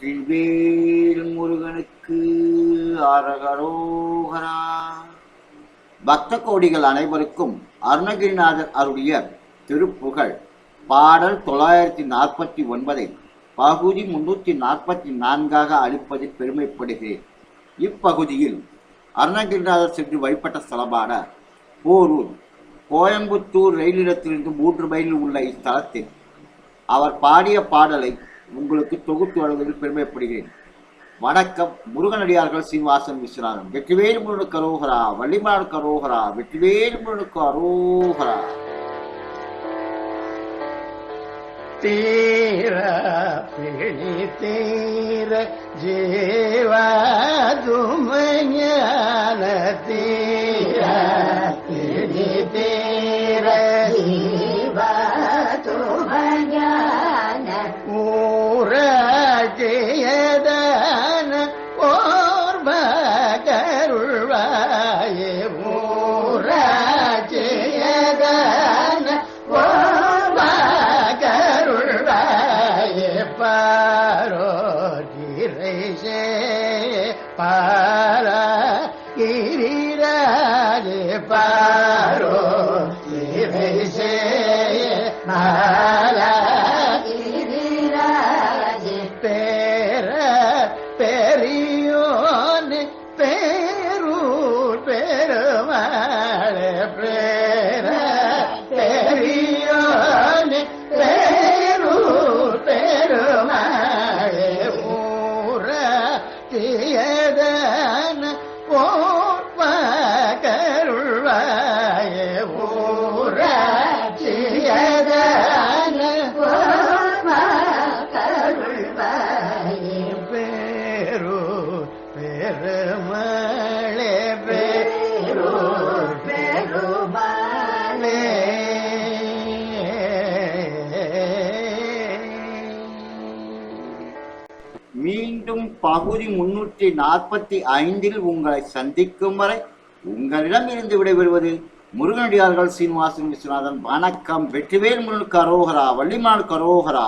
வெற்றிவேல் முருகனுக்கு அரகரோகரா. பக்த கோடிகள் அனைவருக்கும் அருணகிரிநாதர் அருளிய திருப்புகழ். பாடல் தொள்ளாயிரத்தி நாற்பத்தி ஒன்பதை பகுதி முன்னூற்றி நாற்பத்தி நான்காக அளிப்பதில் பெருமைப்படுகிறேன். இப்பகுதியில் அருணகிரிநாதர் சென்று வழிபட்ட ஸ்தலமான போரூர் கோயம்புத்தூர் ரயில் நிலையத்திலிருந்து மூன்று மைலில் உள்ள இஸ்தலத்தில் அவர் பாடிய பாடலை உங்களுக்கு தொகுத்து வழங்குவதில் பெருமைப்படுகிறேன். வணக்கம் முருகனடியார்கள் சீனிவாசன் விஸ்வநாதன். வெற்றிவேல் முருகனுக்கு அரோகரா வள்ளிமலானுக்கு அரோகரா வெற்றிவேல் முருகனுக்கு அரோகரா. தீர பிழி தீர ஜீவாதுமஞான गिरैषे पार गिरिराजे पार தியதன ஓர்வகருள்வாயே கருள்வாயே ஊர தியதன பேரு பெருமளே மீண்டும் பகுதி முன்னூற்றி நாற்பத்தி ஐந்தில் உங்களை சந்திக்கும் வரை உங்களிடம் இருந்து விடைபெறுவது முருகனடியார்கள் சீனிவாசன் விஸ்வநாதன். வணக்கம். வெற்றிவேல் முருள் கரோகரா வள்ளிமான் கரோகரா.